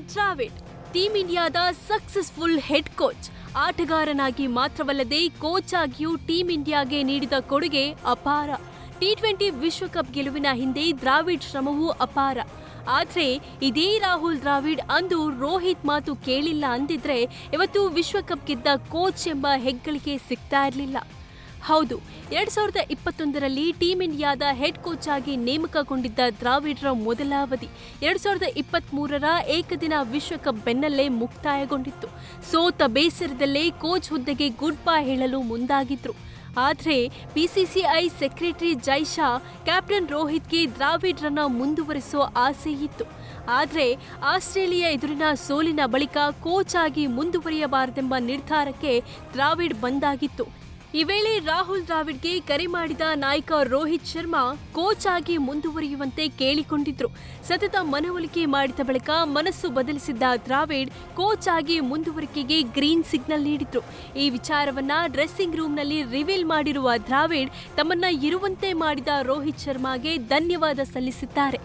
Dravid team ಇಂಡಿಯಾದ successful head coach ಆಟಗಾರನಾಗಿ ಮಾತ್ರವಲ್ಲದೆ ಕೋಚ್ ಆಗಿಯೂ ಟೀಂ ಇಂಡಿಯಾಗೆ ನೀಡಿದ ಕೊಡುಗೆ ಅಪಾರ. ಟಿ ಟ್ವೆಂಟಿ ವಿಶ್ವಕಪ್ ಗೆಲುವಿನ ಹಿಂದೆ ದ್ರಾವಿಡ್ ಶ್ರಮವೂ ಅಪಾರ. ಆದರೆ ಇದೇ ರಾಹುಲ್ ದ್ರಾವಿಡ್ ಅಂದು ರೋಹಿತ್ ಮಾತು ಕೇಳಿಲ್ಲ ಅಂದಿದ್ರೆ ಇವತ್ತು ವಿಶ್ವಕಪ್ ಗೆದ್ದ ಕೋಚ್ ಎಂಬ ಹೆಗ್ಗಳಿಕೆ ಸಿಗ್ತಾ ಇರಲಿಲ್ಲ. ಹೌದು, ಎರಡ್ ಸಾವಿರದ ಇಪ್ಪತ್ತೊಂದರಲ್ಲಿ ಟೀಂ ಇಂಡಿಯಾದ ಹೆಡ್ ಕೋಚ್ ಆಗಿ ನೇಮಕಗೊಂಡಿದ್ದ ದ್ರಾವಿಡ್ರ ಮೊದಲ ಅವಧಿ ಎರಡ್ ಸಾವಿರದ ಇಪ್ಪತ್ತ್ ಮೂರರ ಏಕದಿನ ವಿಶ್ವಕಪ್ ಬೆನ್ನಲ್ಲೇ ಮುಕ್ತಾಯಗೊಂಡಿತ್ತು. ಸೋತ ಬೇಸರದಲ್ಲೇ ಕೋಚ್ ಹುದ್ದೆಗೆ ಗುಡ್ ಬೈ ಹೇಳಲು ಮುಂದಾಗಿದ್ರು. ಆದರೆ ಬಿಸಿಸಿಐ ಸೆಕ್ರೆಟರಿ ಜೈಶಾ ಕ್ಯಾಪ್ಟನ್ ರೋಹಿತ್ಗೆ ದ್ರಾವಿಡ್ರನ್ನ ಮುಂದುವರಿಸೋ ಆಸೆ ಇತ್ತು. ಆದರೆ ಆಸ್ಟ್ರೇಲಿಯಾ ಎದುರಿನ ಸೋಲಿನ ಬಳಿಕ ಕೋಚ್ ಆಗಿ ಮುಂದುವರಿಯಬಾರದೆಂಬ ನಿರ್ಧಾರಕ್ಕೆ ದ್ರಾವಿಡ್ ಬಂದಾಗಿತ್ತು. ಈ ವೇಳೆ ರಾಹುಲ್ ದ್ರಾವಿಡ್ಗೆ ಕರೆ ಮಾಡಿದ ನಾಯಕ ರೋಹಿತ್ ಶರ್ಮಾ ಕೋಚ್ ಆಗಿ ಮುಂದುವರಿಯುವಂತೆ ಕೇಳಿಕೊಂಡಿದ್ರು. ಸತತ ಮನವೊಲಿಕೆ ಮಾಡಿದ ಬಳಿಕ ಮನಸ್ಸು ಬದಲಿಸಿದ್ದ ದ್ರಾವಿಡ್ ಕೋಚ್ ಆಗಿ ಮುಂದುವರಿಕೆಗೆ ಗ್ರೀನ್ ಸಿಗ್ನಲ್ ನೀಡಿದ್ರು. ಈ ವಿಚಾರವನ್ನ ಡ್ರೆಸ್ಸಿಂಗ್ ರೂಮ್ನಲ್ಲಿ ರಿವೀಲ್ ಮಾಡಿರುವ ದ್ರಾವಿಡ್ ತಮ್ಮನ್ನ ಇರುವಂತೆ ಮಾಡಿದ ರೋಹಿತ್ ಶರ್ಮಾಗೆ ಧನ್ಯವಾದ ಸಲ್ಲಿಸಿದ್ದಾರೆ.